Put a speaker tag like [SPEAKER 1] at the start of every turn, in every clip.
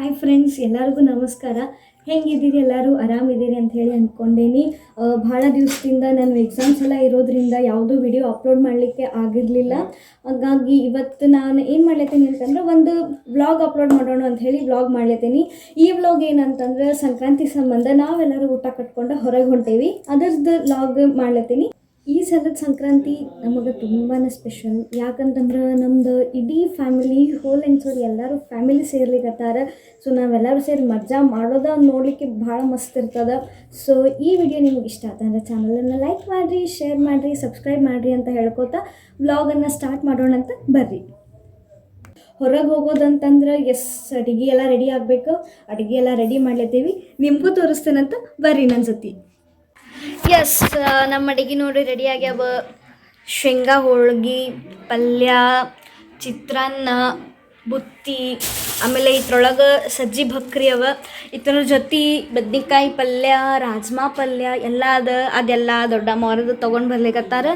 [SPEAKER 1] Hi friends ಎಲ್ಲರಿಗೂ ನಮಸ್ಕಾರ. ಹೆಂಗಿದ್ದೀರಿ? ಎಲ್ಲರೂ ಆರಾಮಿದ್ದೀರಿ ಅಂತ ಹೇಳಿ ಅಂದ್ಕೊಂಡೇನಿ ಭಾಳ ದಿವಸದಿಂದ ನಾನು ಎಕ್ಸಾಮ್ಸ್ ಎಲ್ಲ ಇರೋದ್ರಿಂದ ಯಾವುದೂ ವಿಡಿಯೋ ಅಪ್ಲೋಡ್ ಮಾಡಲಿಕ್ಕೆ ಆಗಿರಲಿಲ್ಲ. ಹಾಗಾಗಿ ಇವತ್ತು ನಾನು ಏನು ಮಾಡ್ಲತ್ತೀನಿ ಅಂತಂದ್ರೆ ಒಂದು ವ್ಲಾಗ್ ಅಪ್ಲೋಡ್ ಮಾಡೋಣ ಅಂತ ಹೇಳಿ ವ್ಲಾಗ್ ಮಾಡ್ಲತ್ತೀನಿ. ಈ ವ್ಲಾಗ್ ಏನಂತಂದ್ರೆ ಸಂಕ್ರಾಂತಿ ಸಂಬಂಧ ನಾವೆಲ್ಲರೂ ಊಟ ಕಟ್ಕೊಂಡು ಹೊರಗೆ ಹೊಂಟೇವಿ. ಅದರದ್ದು ವ್ಲಾಗ್ ಮಾಡ್ಲತ್ತೀನಿ. ಈ ಸಲದ ಸಂಕ್ರಾಂತಿ ನಮಗೆ ತುಂಬಾ ಸ್ಪೆಷಲ್ ಯಾಕಂತಂದ್ರೆ ನಮ್ದು ಇಡೀ ಫ್ಯಾಮಿಲಿ ಹೋಲ್ ಆ್ಯಂಡ್ ಎಲ್ಲರೂ ಫ್ಯಾಮಿಲಿ ಸೇರ್ಲಿಕ್ಕತ್ತಾರ ಸೊ ನಾವೆಲ್ಲರೂ ಸೇರಿ ಮಜಾ ಮಾಡೋದ ನೋಡಲಿಕ್ಕೆ ಭಾಳ ಮಸ್ತ್ ಇರ್ತದ. ಸೊ ಈ ವಿಡಿಯೋ ನಿಮ್ಗೆ ಇಷ್ಟ ಆತಂದ್ರೆ ಚಾನಲನ್ನು ಲೈಕ್ ಮಾಡಿರಿ ಶೇರ್ ಮಾಡಿರಿ ಸಬ್ಸ್ಕ್ರೈಬ್ ಮಾಡಿರಿ ಅಂತ ಹೇಳ್ಕೊತಾ ವ್ಲಾಗನ್ನು ಸ್ಟಾರ್ಟ್ ಮಾಡೋಣ ಅಂತ ಬರ್ರಿ. ಹೊರಗೆ ಹೋಗೋದಂತಂದ್ರೆ ಎಸ್ ಅಡಿಗೆ ಎಲ್ಲ ರೆಡಿ ಆಗಬೇಕು. ಅಡಿಗೆ ಎಲ್ಲ ರೆಡಿ ಮಾಡ್ಲತ್ತೀವಿ. ನಿಮಗೂ ತೋರಿಸ್ತೇನಂತ ಬರ್ರಿ ನನ್ನ ಜೊತೆ ಎಸ್ ನಮ್ಮ ಅಡಿಗೆ ನೋಡಿ ರೆಡಿ ಆಗ್ಯಾವ. ಶೇಂಗಾ, ಹೋಳ್ಗೆ, ಪಲ್ಯ, ಚಿತ್ರಾನ್ನ, ಬುತ್ತಿ, ಆಮೇಲೆ ಇದ್ರೊಳಗೆ ಸಜ್ಜಿ ಭಕ್ರಿ ಅವ. ಇತರ ಜೊತೆ ಬದ್ನಿಕಾಯಿ ಪಲ್ಯ, ರಾಜ್ಮಾ ಪಲ್ಯ, ಎಲ್ಲ ಅದ, ಅದೆಲ್ಲ ದೊಡ್ಡ ಅವ್ರದ್ದು ತೊಗೊಂಡು ಬರ್ಲಿಕ್ಕತ್ತಾರ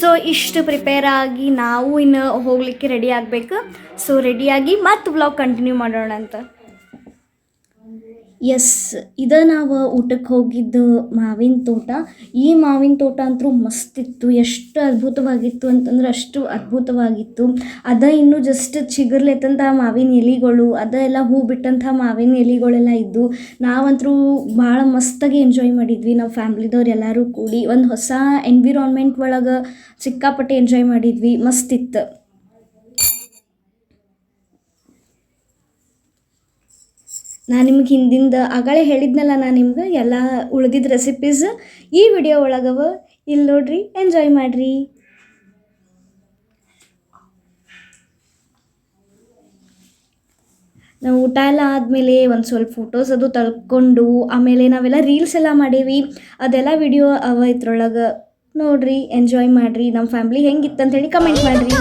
[SPEAKER 1] ಸೊ ಇಷ್ಟು ಪ್ರಿಪೇರ್ ಆಗಿ ನಾವು ಇನ್ನು ಹೋಗ್ಲಿಕ್ಕೆ ರೆಡಿ ಆಗಬೇಕು. ಸೊ ರೆಡಿಯಾಗಿ ಮತ್ತೆ ಬ್ಲಾಗ್ ಕಂಟಿನ್ಯೂ ಮಾಡೋಣ ಅಂತ ಎಸ್, ಇದು ನಾವು ಊಟಕ್ಕೆ ಹೋಗಿದ್ದು ಮಾವಿನ ತೋಟ. ಈ ಮಾವಿನ ತೋಟ ಅಂತೂ ಮಸ್ತಿತ್ತು, ಎಷ್ಟು ಅದ್ಭುತವಾಗಿತ್ತು ಅಂತಂದ್ರೆ ಅಷ್ಟು ಅದ್ಭುತವಾಗಿತ್ತು. ಅದ ಇನ್ನು ಜಸ್ಟ್ ಚಿಗುರ್ಲೆತ್ತಂಥ ಮಾವಿನ ಎಲೆಗಳು, ಅದ ಎಲ್ಲ ಹೂ ಬಿಟ್ಟಂಥ ಮಾವಿನ ಎಲೆಗಳೆಲ್ಲ ಇದ್ದು ನಾವಂತೂ ಭಾಳ ಮಸ್ತಾಗಿ ಎಂಜಾಯ್ ಮಾಡಿದ್ವಿ. ನಾವು ಫ್ಯಾಮ್ಲಿದವ್ರು ಎಲ್ಲರೂ ಕೂಡಿ ಒಂದು ಹೊಸ ಎನ್ವಿರಾನ್ಮೆಂಟ್ ಒಳಗೆ ಸಿಕ್ಕಾಪಟ್ಟೆ ಎಂಜಾಯ್ ಮಾಡಿದ್ವಿ. ಮಸ್ತಿತ್ತು. ನಾನು ನಿಮ್ಗೆ ಹಿಂದಿಂದ ಆಗಳೇ ಹೇಳಿದ್ನಲ್ಲ ನಾನು ನಿಮ್ಗೆ, ಎಲ್ಲ ಉಳ್ದಿದ್ದ ರೆಸಿಪೀಸ್ ಈ ವಿಡಿಯೋ ಒಳಗವ. ಇಲ್ಲಿ ನೋಡ್ರಿ ಎಂಜಾಯ್ ಮಾಡಿರಿ. ನಾವು ಊಟ ಎಲ್ಲ ಆದಮೇಲೆ ಒಂದು ಸ್ವಲ್ಪ ಫೋಟೋಸ್ ಅದು ತಳ್ಕೊಂಡು, ಆಮೇಲೆ ನಾವೆಲ್ಲ ರೀಲ್ಸ್ ಎಲ್ಲ ಮಾಡೀವಿ. ಅದೆಲ್ಲ ವಿಡಿಯೋ ಅವ ಇದ್ರೊಳಗೆ ನೋಡ್ರಿ ಎಂಜಾಯ್ ಮಾಡಿರಿ. ನಮ್ಮ ಫ್ಯಾಮ್ಲಿ ಹೆಂಗಿತ್ತು ಹೇಳಿ ಕಮೆಂಟ್ ಮಾಡಿರಿ.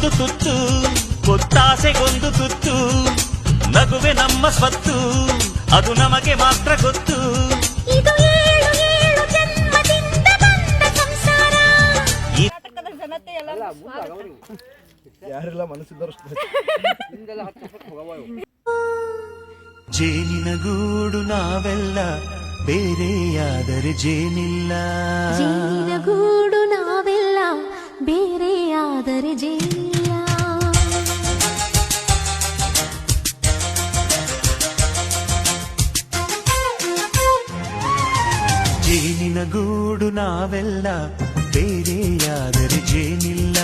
[SPEAKER 2] ಆಸೆಗೊಂದು ತುತ್ತು ಗೊತ್ತಾಸೆಗೊಂದು ತುತ್ತು ನಗುವೆ ನಮ್ಮ ಸ್ವತ್ತು ಅದು ನಮಗೆ ಮಾತ್ರ ಗೊತ್ತು.
[SPEAKER 3] ಯಾರೆಲ್ಲ
[SPEAKER 2] ಜೇನಿನ ಗೂಡು ನಾವೆಲ್ಲ ಬೇರೆಯಾದರೆ ಜೇನಿಲ್ಲ.
[SPEAKER 4] ಜೇನಿನ ಗೂಡು ನಾವೆಲ್ಲ ಬೇರೆಯಾದರೆ ಜೇನಿಲ್ಲ.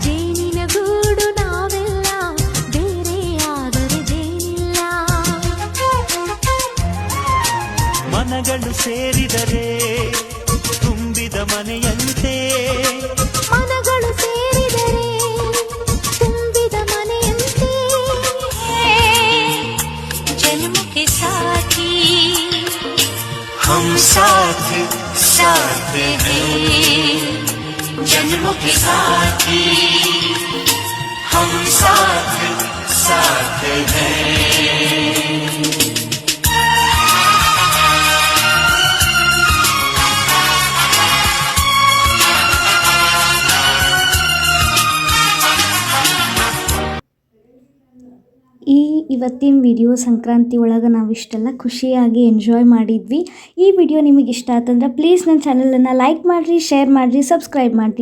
[SPEAKER 2] ಜೇನಿನ ಗೂಡು ನಾವೆಲ್ಲ ಬೇರೆಯಾದರೆ ಜೇನಿಲ್ಲ. ಮನಗಳು ಸೇರಿದರೆ हम साथ साथ हैं। जन्मों के साथी हम साथ साथ हैं।
[SPEAKER 1] ಇವತ್ತಿನ ವಿಡಿಯೋ ಸಂಕ್ರಾಂತಿ ಒಳಗೆ ನಾವು ಇಷ್ಟೆಲ್ಲ ಖುಷಿಯಾಗಿ ಎಂಜಾಯ್ ಮಾಡಿದ್ವಿ. ಈ ವಿಡಿಯೋ ನಿಮಗೆ ಇಷ್ಟ ಆತಂದ್ರೆ ಪ್ಲೀಸ್ ನನ್ನ ಚಾನಲನ್ನು ಲೈಕ್ ಮಾಡಿರಿ ಶೇರ್ ಮಾಡಿರಿ ಸಬ್ಸ್ಕ್ರೈಬ್ ಮಾಡಿರಿ.